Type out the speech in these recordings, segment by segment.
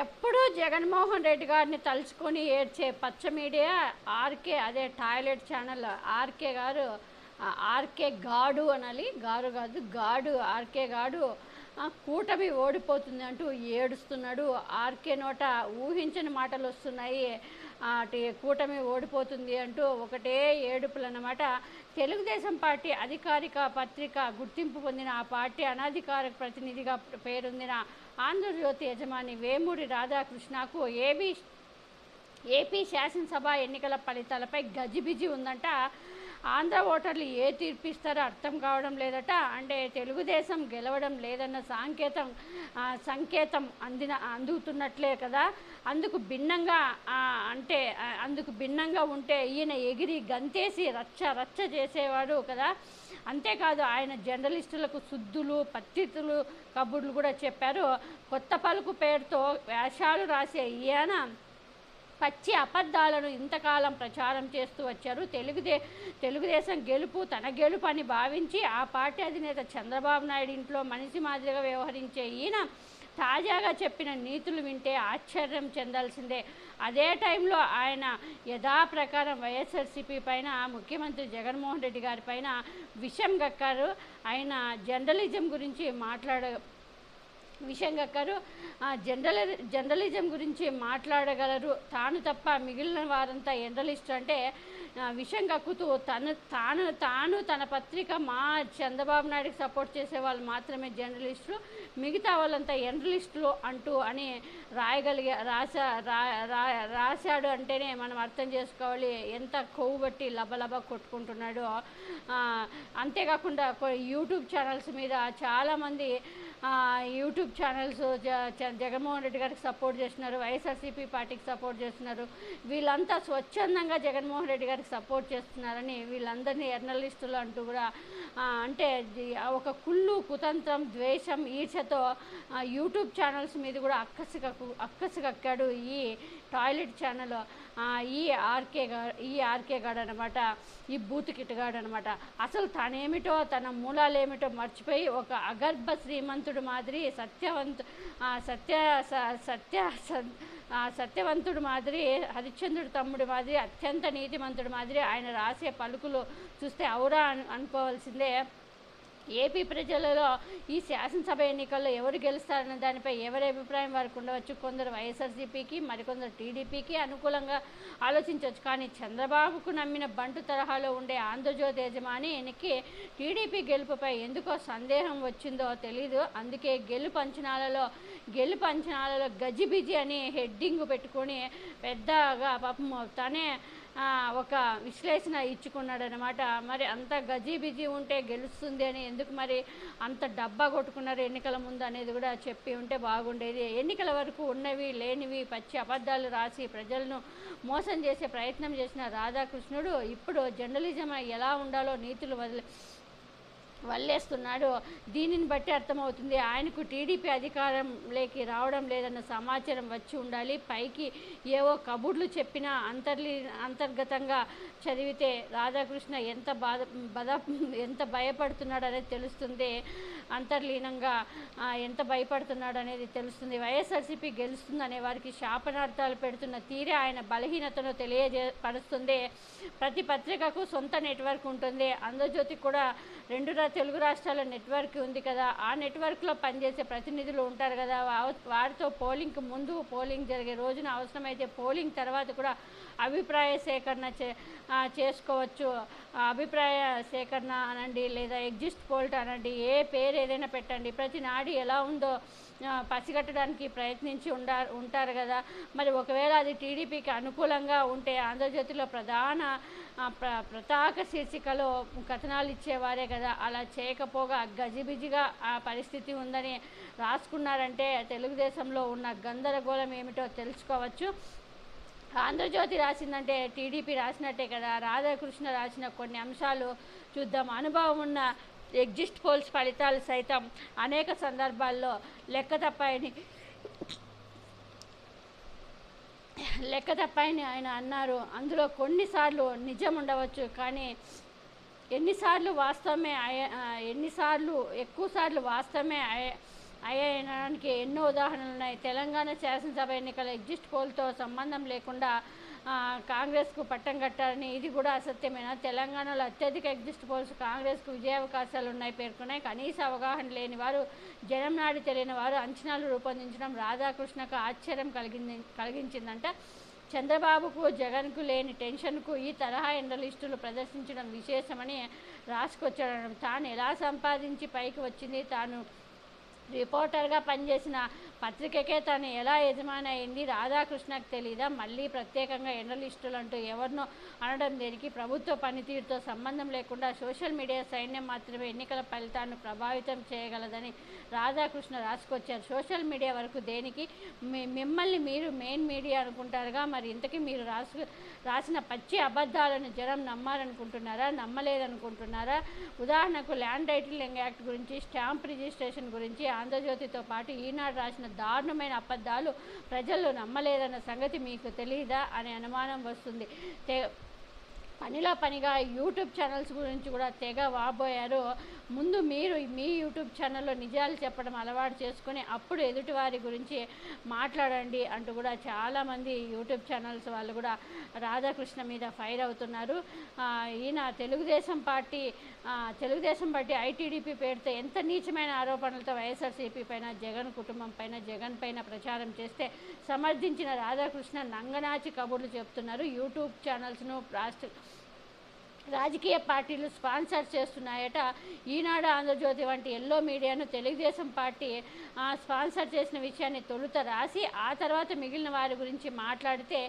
ఎప్పుడూ జగన్మోహన్ రెడ్డి గారిని తలుచుకొని ఏడ్చే పచ్చ మీడియా ఆర్కే అదే టాయిలెట్ ఛానల్ ఆర్కే గారు ఆర్కే గాడు అనాలి గారు కాదు గాడు ఆర్కే గాడు కూటమి ఓడిపోతుంది అంటూ ఏడుస్తున్నాడు. ఆర్కే నోట ఊహించని మాటలు వస్తున్నాయి. కూటమి ఓడిపోతుంది అంటూ ఒకటే ఏడుపులు అన్నమాట తెలుగుదేశం పార్టీ అధికారిక పత్రిక గుర్తింపు పొందిన ఆ పార్టీ అనధికారిక ప్రతినిధిగా పేరొందిన ఆంధ్రజ్యోతి యజమాని వేమూరి రాధాకృష్ణకు ఏబీ ఏపీ శాసనసభ ఎన్నికల ఫలితాలపై గజిబిజి ఉందంట. ఆంధ్ర ఓటర్లు ఏ తీర్పు ఇస్తారో అర్థం కావడం లేదట. అంటే తెలుగుదేశం గెలవడం లేదన్న సాంకేతం సంకేతం అందిన అందుతున్నట్లే కదా. అందుకు భిన్నంగా అంటే అందుకు భిన్నంగా ఉంటే ఈయన ఎగిరి గంతేసి రచ్చ రచ్చ చేసేవాడు కదా. అంతేకాదు ఆయన జర్నలిస్టులకు శుద్ధులు పత్రితులు కబుర్లు కూడా చెప్పారు. కొత్త పలుకు పేరుతో వేషాలు రాసే ఈయన పచ్చి అబద్ధాలను ఇంతకాలం ప్రచారం చేస్తూ వచ్చారు. తెలుగుదే తెలుగుదేశం గెలుపు తన గెలుపు అని భావించి ఆ పార్టీ అధినేత చంద్రబాబు నాయుడు ఇంట్లో మనిషి మాదిరిగా వ్యవహరించే ఈయన తాజాగా చెప్పిన నీతులు వింటే ఆశ్చర్యం చెందాల్సిందే. అదే టైంలో ఆయన యథాప్రకారం వైఎస్ఆర్సీపీ పైన ముఖ్యమంత్రి జగన్మోహన్ రెడ్డి గారి పైన విషం గక్కారు. ఆయన జర్నలిజం గురించి మాట్లాడ విషయం కక్కారు. ఆ, జర్నలిజం గురించి మాట్లాడగలరు. తాను తప్ప మిగిలిన వారంతా జర్నలిస్ట్ అంటే విషయం కక్కుతూ తను తాను తాను తన పత్రిక మా చంద్రబాబు నాయుడుకి సపోర్ట్ చేసే వాళ్ళు మాత్రమే జర్నలిస్టులు. మిగతా వాళ్ళంతా జర్నలిస్టులు అంటూ అని రాయగలిగే రాసా రా రాశాడు అంటేనే మనం అర్థం చేసుకోవాలి. ఎంత కొవ్వు బట్టి లబలబ కొట్టుకుంటున్నాడో. అంతేకాకుండా యూట్యూబ్ ఛానల్స్ మీద చాలామంది యూట్యూబ్ ఛానల్స్ జ జగన్మోహన్ రెడ్డి గారికి సపోర్ట్ చేస్తున్నారు వైఎస్ఆర్సీపీ పార్టీకి సపోర్ట్ చేస్తున్నారు. వీళ్ళంతా స్వచ్ఛందంగా జగన్మోహన్ రెడ్డి గారికి సపోర్ట్ చేస్తున్నారని వీళ్ళందరినీ జర్నలిస్టులు అంటూ కూడా అంటే ఒక కుళ్ళు కుతంత్రం ద్వేషం ఈర్షతో యూట్యూబ్ ఛానల్స్ మీద కూడా అక్కసికకు అక్కసికక్కాడు ఈ టాయిలెట్ ఛానల్. ఈ ఆర్కే గారు ఈ ఆర్కే గాడు అనమాట ఈ బూత్ కిట్గాడు అనమాట అసలు తనేమిటో తన మూలాలేమిటో మర్చిపోయి ఒక అగర్భ శ్రీమంతుడు మాదిరి సత్యవంతు సత్య స- సత్య సత్యవంతుడు మాదిరి హరిశ్చంద్రుడు తమ్ముడు మాదిరి అత్యంత నీతిమంతుడు మాదిరి ఆయన రాసే పలుకులు చూస్తే ఔరా అను అనుకోవాల్సిందే. ఏపీ ప్రజలలో ఈ శాసనసభ ఎన్నికల్లో ఎవరు గెలుస్తారన్న దానిపై ఎవరి అభిప్రాయం వారికి ఉండవచ్చు. కొందరు వైఎస్ఆర్సీపీకి మరికొందరు టీడీపీకి అనుకూలంగా ఆలోచించవచ్చు. కానీ చంద్రబాబుకు నమ్మిన బంటు తరహాలో ఉండే ఆంధ్రజ్యోతి యజమాని ఈయనకి టీడీపీ గెలుపుపై ఎందుకో సందేహం వచ్చిందో తెలీదు. అందుకే గెలుపు అంచనాలలో గెలుపు అంచనాలలో గజిబిజి అని హెడ్డింగ్ పెట్టుకొని పెద్దగా పాపం తనే ఒక విశ్లేషణ ఇచ్చుకున్నాడనమాట మరి అంత గజీబిజీ ఉంటే గెలుస్తుంది అని ఎందుకు మరి అంత డబ్బా కొట్టుకున్నారు ఎన్నికల ముందు అనేది కూడా చెప్పి ఉంటే బాగుండేది. ఎన్నికల వరకు ఉన్నవి లేనివి పచ్చి అబద్ధాలు రాసి ప్రజలను మోసం చేసే ప్రయత్నం చేసిన రాధాకృష్ణుడు ఇప్పుడు జర్నలిజం ఎలా ఉండాలో నీతులు వదిలే వల్లేస్తున్నాడు. దీనిని బట్టి అర్థమవుతుంది ఆయనకు టీడీపీ అధికారంలోకి రావడం లేదన్న సమాచారం వచ్చి ఉండాలి. పైకి ఏవో కబుర్లు చెప్పినా అంతర్లీ అంతర్గతంగా చదివితే రాధాకృష్ణ ఎంత బాధ బద ఎంత భయపడుతున్నాడు అనేది తెలుస్తుంది. అంతర్లీనంగా ఎంత భయపడుతున్నాడు అనేది తెలుస్తుంది. వైఎస్ఆర్సీపీ గెలుస్తుంది అనే వారికి శాపనార్థాలు పెడుతున్న తీరే ఆయన బలహీనతను తెలియజేపరుస్తుంది ప్రతి పత్రికకు సొంత నెట్వర్క్ ఉంటుంది. ఆంధ్రజ్యోతికి కూడా రెండు తెలుగు రాష్ట్రాల నెట్వర్క్ ఉంది కదా ఆ నెట్వర్క్లో పనిచేసే ప్రతినిధులు ఉంటారు కదా వా- వారితో పోలింగ్ ముందు పోలింగ్ జరిగే రోజున అవసరమైతే పోలింగ్ తర్వాత కూడా అభిప్రాయ సేకరణ చే చేసుకోవచ్చు. అభిప్రాయ సేకరణ అనండి లేదా ఎగ్జిస్ట్ పోల్ట్ అనండి ఏ పేరు ఏదైనా పెట్టండి. ప్రతి నాడి ఎలా ఉందో పసిగట్టడానికి ప్రయత్నించి ఉండా ఉంటారు కదా. మరి ఒకవేళ అది టీడీపీకి అనుకూలంగా ఉంటే ఆంధ్రజ్యోతిలో ప్రధాన ప్ర ప్రతాక శీర్షికలో కథనాలు ఇచ్చేవారే కదా. అలా చేయకపోగా గజిబిజిగా ఆ పరిస్థితి ఉందని రాసుకున్నారంటే తెలుగుదేశంలో ఉన్న గందరగోళం ఏమిటో తెలుసుకోవచ్చు. ఆంధ్రజ్యోతి రాసిందంటే టీడీపీ రాసినట్టే కదా. రాధాకృష్ణ రాసిన కొన్ని అంశాలు చూద్దాం. అనుభవం ఉన్న ఎగ్జిస్ట్ పోల్స్ ఫలితాలు సైతం అనేక సందర్భాల్లో లెక్క తప్పాయని లెక్క తప్పాయని ఆయన అన్నారు. అందులో కొన్నిసార్లు నిజం ఉండవచ్చు కానీ ఎన్నిసార్లు వాస్తవమే అయ- ఎన్నిసార్లు ఎక్కువ సార్లు వాస్తవమే అయ- అయ్యడానికి ఎన్నో ఉదాహరణలు ఉన్నాయి. తెలంగాణ శాసనసభ ఎన్నికల ఎగ్జిస్ట్ పోల్తో సంబంధం లేకుండా కాంగ్రెస్కు పట్టం కట్టారని ఇది కూడా అసత్యమైన? తెలంగాణలో అత్యధిక ఎగ్జిస్ట్ పోల్స్ కాంగ్రెస్కు విజయావకాశాలు ఉన్నాయి పేర్కొన్నాయి. కనీస అవగాహన లేని వారు జనం నాడి తెలియని వారు అంచనాలు రూపొందించడం రాధాకృష్ణకు ఆశ్చర్యం కలిగింది కలిగించిందంట. చంద్రబాబుకు జగన్కు లేని టెన్షన్కు ఈ తరహా ఎండలిస్టులు ప్రదర్శించడం విశేషమని రాసుకొచ్చడం. తాను ఎలా సంపాదించి పైకి వచ్చింది? తాను రిపోర్టర్గా పనిచేసిన పత్రికకే తను ఎలా యజమాని అయింది? రాధాకృష్ణకు తెలీదా? మళ్ళీ ప్రత్యేకంగా ఎండలిస్టులు అంటూ ఎవరినో అనడం దేనికి? ప్రభుత్వ పనితీరుతో సంబంధం లేకుండా సోషల్ మీడియా సైన్యం మాత్రమే ఎన్నికల ఫలితాలను ప్రభావితం చేయగలదని రాధాకృష్ణ రాసుకొచ్చారు. సోషల్ మీడియా వరకు దేనికి? మిమ్మల్ని మీరు మెయిన్ మీడియా అనుకుంటారుగా? మరి ఇంతకీ మీరు రాసు రాసిన పచ్చి అబద్ధాలను జనం నమ్మాలనుకుంటున్నారా? నమ్మలేదనుకుంటున్నారా? ఉదాహరణకు ల్యాండ్ టైటిలింగ్ యాక్ట్ గురించి స్టాంప్ రిజిస్ట్రేషన్ గురించి ఆంధ్రజ్యోతితో పాటు ఈనాడు రాసిన దారుణమైన అబద్ధాలు ప్రజలు నమ్మలేదన్న సంగతి మీకు తెలియదా అనే అనుమానం వస్తుంది. తె పనిలో పనిగా యూట్యూబ్ ఛానల్స్ గురించి కూడా తెగ వాబోయారు. ముందు మీరు మీ యూట్యూబ్ ఛానల్లో నిజాలు చెప్పడం అలవాటు చేసుకుని అప్పుడు ఎదుటివారి గురించి మాట్లాడండి అంటూ కూడా చాలామంది యూట్యూబ్ ఛానల్స్ వాళ్ళు కూడా రాధాకృష్ణ మీద ఫైర్ అవుతున్నారు. ఈయన Telugu Desam party Telugu Desam party ITDP పేరుతో ఎంత నీచమైన ఆరోపణలతో వైఎస్ఆర్సీపీ పైన జగన్ కుటుంబం పైన జగన్ పైన ప్రచారం చేస్తే సమర్థించిన రాధాకృష్ణ నంగనాచి కబుర్లు చెప్తున్నారు. యూట్యూబ్ ఛానల్స్ను రాష్ట్ర రాజకీయ పార్టీలు స్పాన్సర్ చేస్తున్నాయట. ఈనాడు ఆంధ్రజ్యోతి వంటి ఎల్లో మీడియాను తెలుగుదేశం పార్టీ స్పాన్సర్ చేసిన విషయాన్ని తొలుత రాసి ఆ తర్వాత మిగిలిన వారి గురించి మాట్లాడితే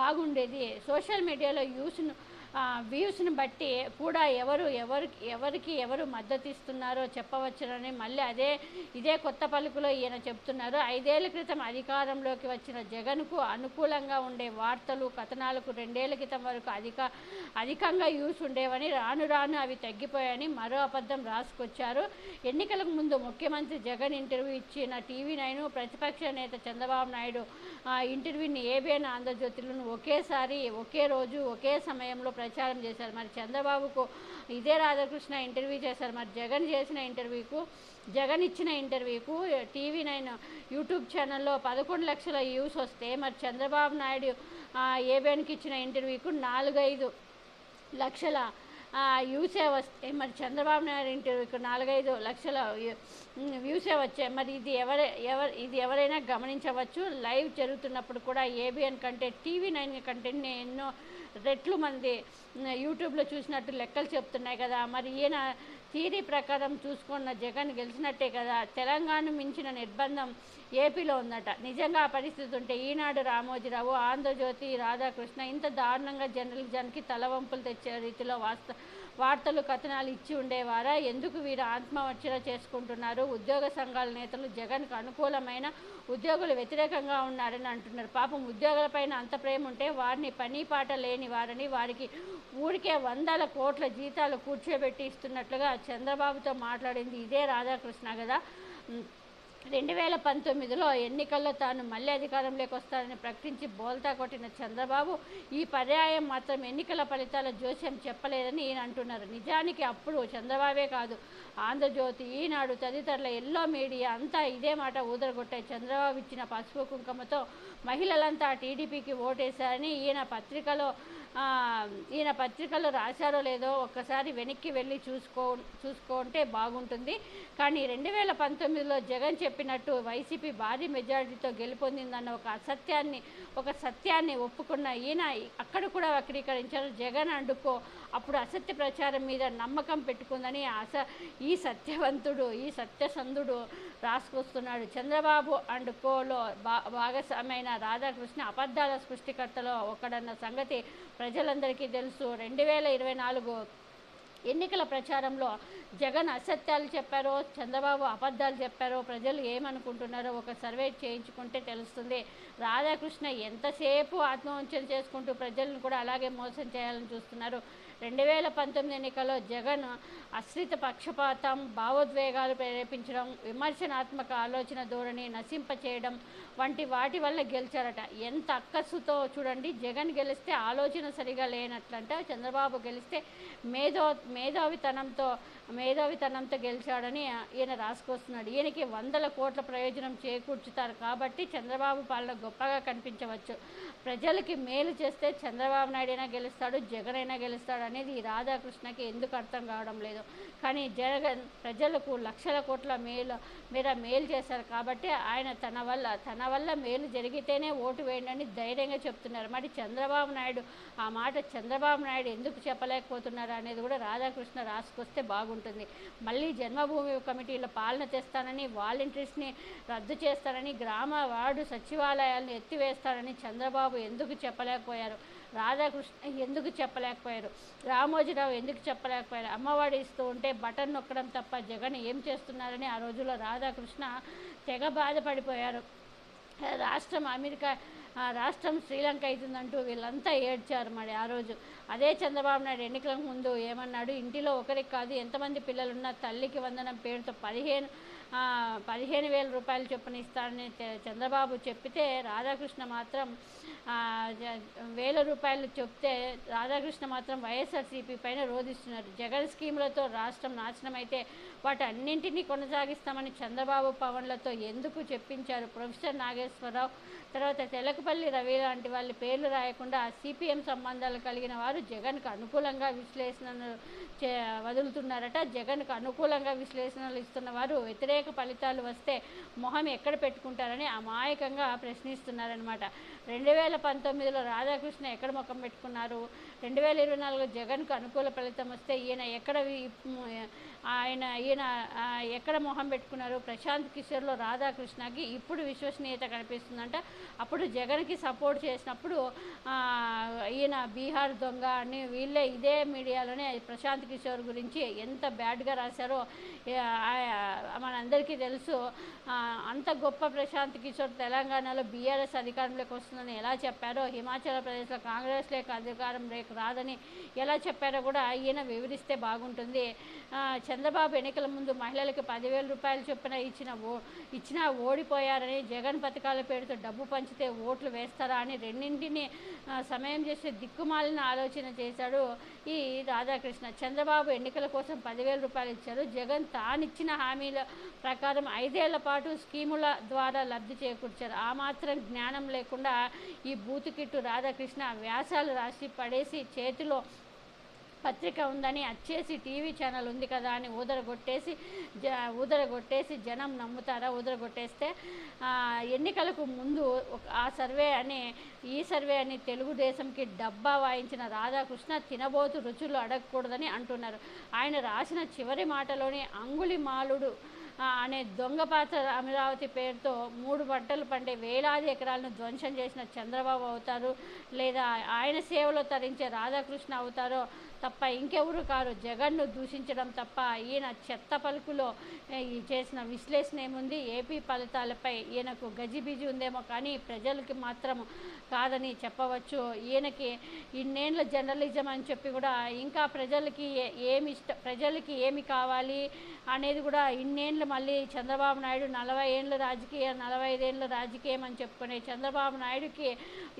బాగుండేది. సోషల్ మీడియాలో యూస్ను వ్యూస్ని బట్టి కూడా ఎవరు ఎవరికి ఎవరికి ఎవరు మద్దతు ఇస్తున్నారో చెప్పవచ్చునని మళ్ళీ అదే ఇదే కొత్త పలుకులో ఈయన చెప్తున్నారు. ఐదేళ్ళ క్రితం అధికారంలోకి వచ్చిన జగన్కు అనుకూలంగా ఉండే వార్తలు కథనాలకు రెండేళ్ళ క్రితం వరకు అధిక అధికంగా యూస్ ఉండేవని రాను రాను అవి తగ్గిపోయాయని మరో అబద్ధం రాసుకొచ్చారు. ఎన్నికలకు ముందు ముఖ్యమంత్రి జగన్ ఇంటర్వ్యూ ఇచ్చిన టీవీ నైన్ ప్రతిపక్ష నేత చంద్రబాబు నాయుడు ఇంటర్వ్యూని ఏబిఎన్ ఆంధ్రజ్యోతిలను ఒకేసారి ఒకే రోజు ఒకే సమయంలో ప్రచారం చేశారు. మరి చంద్రబాబుకు ఇదే రాధాకృష్ణ ఇంటర్వ్యూ చేశారు. మరి జగన్ చేసిన ఇంటర్వ్యూకు జగన్ ఇచ్చిన ఇంటర్వ్యూకు టీవీ నైన్ యూట్యూబ్ ఛానల్లో పదకొండు లక్షల వ్యూస్ వస్తే మరి చంద్రబాబు నాయుడు ఏబిఎన్కి ఇచ్చిన ఇంటర్వ్యూకు నాలుగైదు లక్షల వ్యూసే వస్తే మరి చంద్రబాబు నాయుడు ఇంటర్వ్యూకి నాలుగైదు లక్షల వ్యూసే వచ్చాయి మరి ఇది ఎవరి ఎవరు ఇది ఎవరైనా గమనించవచ్చు. లైవ్ జరుగుతున్నప్పుడు కూడా ఏబిఎన్ కంటే టీవీ నైన్ కంటే ఎన్నో రెట్లు మంది యూట్యూబ్లో చూసినట్టు లెక్కలు చెప్తున్నాయి కదా. మరి ఈయన థీరీ ప్రకారం చూసుకున్న జగన్ గెలిచినట్టే కదా. తెలంగాణ మించిన నిర్బంధం ఏపీలో ఉందట. నిజంగా ఆ పరిస్థితి ఉంటే ఈనాడు రామోజీరావు ఆంధ్రజ్యోతి రాధాకృష్ణ ఇంత దారుణంగా జర్నలిజానికి తలవంపులు తెచ్చే రీతిలో వాస్త వార్తలు కథనాలు ఇచ్చి ఉండేవారా? ఎందుకు వీరు ఆత్మహత్య చేసుకుంటున్నారు? ఉద్యోగ సంఘాల నేతలు జగన్కు అనుకూలమైన ఉద్యోగులు వ్యతిరేకంగా ఉన్నారని అంటున్నారు. పాపం ఉద్యోగులపైన అంత ప్రేమ ఉంటే వారిని పని పాట లేని వారని వారికి ఊరికే వందల కోట్ల జీతాలు కూర్చోబెట్టి ఇస్తున్నట్లుగా చంద్రబాబుతో మాట్లాడింది ఇదే రాధాకృష్ణ కదా. రెండు వేల పంతొమ్మిదిలో ఎన్నికల్లో తాను మళ్ళీ అధికారంలోకి వస్తానని ప్రకటించి బోల్తా కొట్టిన చంద్రబాబు ఈ పర్యాయం మాత్రం ఎన్నికల ఫలితాల జోస్యం చెప్పలేదని ఈయన అంటున్నారు. నిజానికి అప్పుడు చంద్రబాబే కాదు ఆంధ్రజ్యోతి ఈనాడు తదితరుల ఎల్లో మీడియా అంతా ఇదే మాట ఊదరగొట్టాయి చంద్రబాబు ఇచ్చిన పసుపు కుంకుమతో మహిళలంతా టీడీపీకి ఓటేశారని ఈయన పత్రికలో ఈయన పత్రికలో రాశారో లేదో ఒక్కసారి వెనక్కి వెళ్ళి చూసుకో చూసుకుంటే బాగుంటుంది. కానీ రెండు వేల పంతొమ్మిదిలో జగన్ చెప్పినట్టు వైసీపీ భారీ మెజారిటీతో గెలుపొందిందన్న ఒక అసత్యాన్ని ఒక సత్యాన్ని ఒప్పుకున్న ఈయన అక్కడ కూడా వక్రీకరించారు. జగన్ అండుకో అప్పుడు అసత్య ప్రచారం మీద నమ్మకం పెట్టుకుందని అస ఈ సత్యవంతుడు ఈ సత్యసంధుడు రాసుకొస్తున్నాడు. చంద్రబాబు అండ్ కోలో భా భాగస్వామైన రాధాకృష్ణ అబద్ధాల సృష్టికర్తలో ఒకడన్న సంగతి ప్రజలందరికీ తెలుసు. రెండు వేల ఇరవై నాలుగు ఎన్నికల ప్రచారంలో జగన్ అసత్యాలు చెప్పారో చంద్రబాబు అబద్ధాలు చెప్పారో ప్రజలు ఏమనుకుంటున్నారో ఒక సర్వే చేయించుకుంటే తెలుస్తుంది. రాధాకృష్ణ ఎంతసేపు ఆత్మవంచన చేసుకుంటూ ప్రజలను కూడా అలాగే మోసం చేయాలని చూస్తున్నారు. రెండు వేల పంతొమ్మిది ఎన్నికల్లో జగన్ అశ్రిత పక్షపాతం భావోద్వేగాలు ప్రేరేపించడం విమర్శనాత్మక ఆలోచన ధోరణి నశింప చేయడం వంటి వాటి వల్ల గెలిచారట. ఎంత అక్కసుతో చూడండి జగన్ గెలిస్తే ఆలోచన సరిగా లేనట్లంట చంద్రబాబు గెలిస్తే మేధో మేధావితనంతో మేధావితనంతో గెలిచాడని ఈయన రాసుకొస్తున్నాడు. ఈయనకి వందల కోట్ల ప్రయోజనం చేకూర్చుతారు కాబట్టి చంద్రబాబు పాలన గొప్పగా కనిపించవచ్చు. ప్రజలకి మేలు చేస్తే చంద్రబాబు నాయుడు అయినా గెలుస్తాడు జగన్ అయినా గెలుస్తాడు అనేది ఈ రాధాకృష్ణకి ఎందుకు అర్థం కావడం లేదు. కానీ జగన్ ప్రజలకు లక్షల కోట్ల మేలు మీద మేలు చేశారు కాబట్టి ఆయన తన వల్ల తన వల్ల మేలు జరిగితేనే ఓటు వేయండి అని ధైర్యంగా చెప్తున్నారు. మరి చంద్రబాబు నాయుడు ఆ మాట చంద్రబాబు నాయుడు ఎందుకు చెప్పలేకపోతున్నారు అనేది కూడా రాధాకృష్ణ రాసుకొస్తే బాగుంటుంది ఉంటుంది. మళ్ళీ జన్మభూమి కమిటీల పాలన తెస్తానని వాలంటీర్స్ని రద్దు చేస్తానని గ్రామ వార్డు సచివాలయాలను ఎత్తివేస్తానని చంద్రబాబు ఎందుకు చెప్పలేకపోయారు? రాధాకృష్ణ ఎందుకు చెప్పలేకపోయారు? రామోజీరావు ఎందుకు చెప్పలేకపోయారు? అమ్మఒడి ఇస్తూ ఉంటే బటన్ నొక్కడం తప్ప జగన్ ఏం చేస్తున్నారని ఆ రోజుల్లో రాధాకృష్ణ తెగ బాధపడిపోయారు. రాష్ట్రం అమెరికా ఆ, రాష్ట్రం శ్రీలంక అవుతుందంటూ వీళ్ళంతా ఏడ్చారు మరి ఆ రోజు. అదే చంద్రబాబు నాయుడు ఎన్నికలకు ముందు ఏమన్నాడు? ఇంటిలో ఒకరికి కాదు ఎంతమంది పిల్లలున్నా తల్లికి వందనం పేరుతో పదిహేను పదిహేను వేల రూపాయలు చొప్పున ఇస్తానని చంద్రబాబు చెప్పితే రాధాకృష్ణ మాత్రం వేల రూపాయలు చెప్తే రాధాకృష్ణ మాత్రం వైఎస్ఆర్సీపీ పైన రోధిస్తున్నారు. జగన్ స్కీములతో రాష్ట్రం నాశనం అయితే వాటన్నింటినీ కొనసాగిస్తామని చంద్రబాబు పవన్లతో ఎందుకు చెప్పించారు? ప్రొఫెసర్ నాగేశ్వరరావు తర్వాత తెలకపల్లి రవి లాంటి వాళ్ళ పేర్లు రాయకుండా సిపిఎం సంబంధాలు కలిగిన వారు జగన్కు అనుకూలంగా విశ్లేషణలు చే వదులుతున్నారట. జగన్కు అనుకూలంగా విశ్లేషణలు ఇస్తున్న వారు వ్యతిరేక ఫలితాలు వస్తే మొహం ఎక్కడ పెట్టుకుంటారని అమాయకంగా ప్రశ్నిస్తున్నారనమాట రెండు వేల పంతొమ్మిదిలో రాధాకృష్ణ ఎక్కడ ముఖం పెట్టుకున్నారు? రెండు వేల ఇరవై నాలుగు జగన్కు అనుకూల ఫలితం వస్తే ఈయన ఎక్కడ ఆయన ఈయన ఎక్కడ మొహం పెట్టుకున్నారు? ప్రశాంత్ కిషోర్లో రాధాకృష్ణకి ఇప్పుడు విశ్వసనీయత కనిపిస్తుందంట. అప్పుడు జగన్కి సపోర్ట్ చేసినప్పుడు ఈయన బీహార్ దొంగ అని వీళ్ళే ఇదే మీడియాలోనే ప్రశాంత్ కిషోర్ గురించి ఎంత బ్యాడ్గా రాశారో మనందరికీ తెలుసు. అంత గొప్ప ప్రశాంత్ కిషోర్ తెలంగాణలో బీఆర్ఎస్ అధికారంలోకి వస్తుందని ఎలా చెప్పారో హిమాచల్ ప్రదేశ్లో కాంగ్రెస్ లేక అధికారం రేపు రాదని ఎలా చెప్పారో కూడా ఈయన వివరిస్తే బాగుంటుంది. చంద్రబాబు ఎన్నికల ముందు మహిళలకు పదివేల రూపాయలు చొప్పున ఇచ్చిన ఓ ఇచ్చినా ఓడిపోయారని జగన్ పథకాల పేరుతో డబ్బు పంచితే ఓట్లు వేస్తారా అని రెండింటిని సమయం చేసే దిక్కుమాలిన ఆలోచన చేశాడు ఈ రాధాకృష్ణ చంద్రబాబు ఎన్నికల కోసం పదివేల రూపాయలు ఇచ్చారు. జగన్ తానిచ్చిన హామీల ప్రకారం ఐదేళ్ళ పాటు స్కీముల ద్వారా లబ్ధి చేకూర్చారు. ఆ మాత్రం జ్ఞానం లేకుండా ఈ బూతుకిట్టు రాధాకృష్ణ వ్యాసాలు రాసి పడేసి చేతిలో పత్రిక ఉందని వచ్చేసి టీవీ ఛానల్ ఉంది కదా అని ఊదరగొట్టేసి జ ఊదరగొట్టేసి జనం నమ్ముతారా? ఊదరగొట్టేస్తే ఎన్నికలకు ముందు ఆ సర్వే అని ఈ సర్వే అని తెలుగుదేశంకి డబ్బా వాయించిన రాధాకృష్ణ తినబోతు రుచులు అడగకూడదని అంటున్నారు. ఆయన రాసిన చివరి మాటలోని అంగుళి మాలుడు అనే దొంగ పాత్ర అమరావతి పేరుతో మూడు పంటలు పండే వేలాది ఎకరాలను ధ్వంసం చేసిన చంద్రబాబు అవుతారు లేదా ఆయన సేవలో తరించే రాధాకృష్ణ అవుతారో తప్ప ఇంకెవరు కారు. జగన్ను దూషించడం తప్ప ఈయన చెత్త పలుకులో ఈ చేసిన విశ్లేషణ ఏముంది? ఏపీ ఫలితాలపై ఈయనకు గజిబిజి ఉందేమో కానీ ప్రజలకి మాత్రం కాదని చెప్పవచ్చు. ఈయనకి ఇన్నేళ్ళ జర్నలిజం అని చెప్పి కూడా ఇంకా ప్రజలకి ఏమి ఇష్ట ప్రజలకి ఏమి కావాలి అనేది కూడా ఇన్నేళ్ళు మళ్ళీ చంద్రబాబు నాయుడు నలభై ఏళ్ళ రాజకీయ నలభై ఐదేళ్ళు రాజకీయం అని చెప్పుకునే చంద్రబాబు నాయుడుకి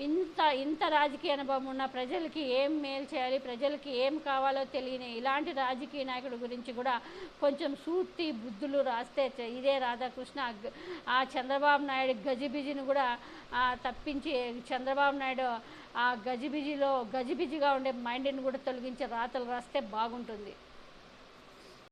ఇంత ఇంత రాజకీయ అనుభవం ఉన్న ప్రజలకి ఏం మేలు చేయాలి ప్రజలకి ఏం కావాలో తెలియని ఇలాంటి రాజకీయ నాయకుడి గురించి కూడా కొంచెం సూర్తి బుద్ధులు రాస్తే చ- ఇదే రాధాకృష్ణ ఆ చంద్రబాబు నాయుడు గజిబిజిని కూడా తప్పించి చంద్రబాబు నాయుడు ఆ గజిబిజిలో గజిబిజిగా ఉండే మైండ్ని కూడా తొలగించే రాతలు రాస్తే బాగుంటుంది.